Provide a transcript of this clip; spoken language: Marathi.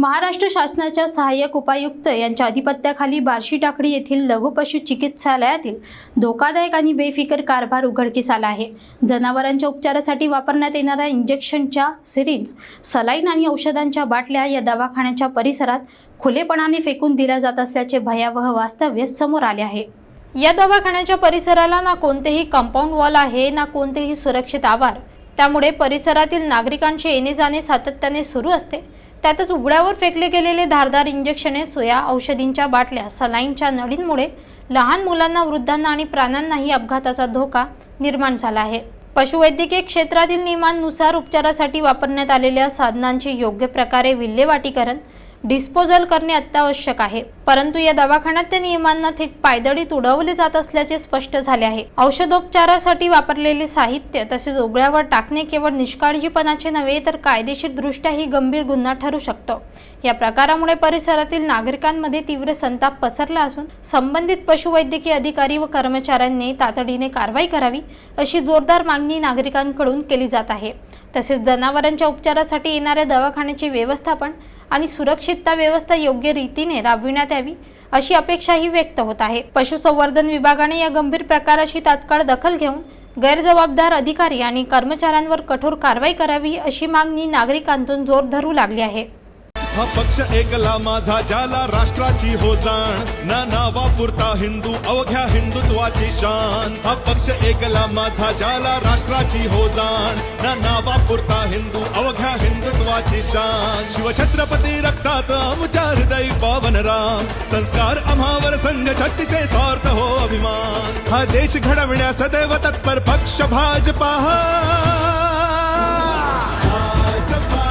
महाराष्ट्र शासनाच्या सहाय्यक उपायुक्त यांच्या अधिपत्याखाली बार्शी टाकडी येथील लघुपशु चिकित्सालयातील धोकादायक आणि बेफिकर कारभार उघडकीस आला आहे. जनावरांच्या उपचारासाठी वापरण्यात येणाऱ्या इंजेक्शनच्या सिरिंज सलाईन आणि औषधांच्या बाटल्या या दवाखान्याच्या परिसरात खुलेपणाने फेकून दिल्या जात असल्याचे भयावह वास्तव्य समोर आले आहे. या दवाखान्याच्या परिसराला ना कोणतेही कंपाऊंड वॉल आहे ना कोणतेही सुरक्षित आवार. त्यामुळे परिसरातील नागरिकांचे येणे जाणे सातत्याने सुरू असते. त्यातच उघड्यावर फेकले गेलेले धारदार इंजेक्शने सोया औषधींच्या बाटल्या सलाईनच्या नळींमुळे लहान मुलांना वृद्धांना आणि प्राण्यांनाही अपघाताचा धोका निर्माण झाला आहे. पशुवैद्यकीय क्षेत्रातील नियमांनुसार उपचारासाठी वापरण्यात आलेल्या साधनांचे योग्य प्रकारे विल्हेवाटीकरण डिस्पोजल करणे अत्यावश्यक आहे. परंतु या दवाखान्यात त्या नियमांना थेट पायदळीत उडवले जात असल्याचे स्पष्ट झाले आहे. औषधोपचारासाठी वापरलेले साहित्य तसेच उघड्यावर टाकणे केवळ निष्काळजीपणाचे नव्हे तर कायदेशीर दृष्ट्याही गंभीर गुन्हा ठरू शकतो. या प्रकारामुळे परिसरातील नागरिकांमध्ये तीव्र संताप पसरला असून संबंधित पशुवैद्यकीय अधिकारी व कर्मचाऱ्यांनी तातडीने कारवाई करावी अशी जोरदार मागणी नागरिकांकडून केली जात आहे. तसेच जनावरांच्या उपचारासाठी येणाऱ्या दवाखान्याचे व्यवस्थापन आणि सुरक्षितता व्यवस्था योग्य रीतीने राबविण्यात यावी अशी अपेक्षाही व्यक्त होत आहे. पशुसंवर्धन विभागाने या गंभीर प्रकाराची तात्काळ दखल घेऊन गैरजबाबदार अधिकारी आणि कर्मचाऱ्यांवर कठोर कारवाई करावी अशी मागणी नागरिकांतून जोर धरू लागली आहे. हा पक्ष एकला माझा ज्याला राष्ट्राची हो जाण. ना नावापुरता हिंदू अवघ्या हिंदुत्वाची शान. हा पक्ष एकला माझा ज्याला राष्ट्राची हो जाण. ना नावापुरता हिंदू अवघ्या हिंदुत्वाची शान. शिवछत्रपती रक्तात आमच्या संस्कार आम्हावर संघ शक्तीचे स्वार्थ हो अभिमान. हा देश घडविण्यास सदैव तत्पर पक्ष भाजपा. भाजपा.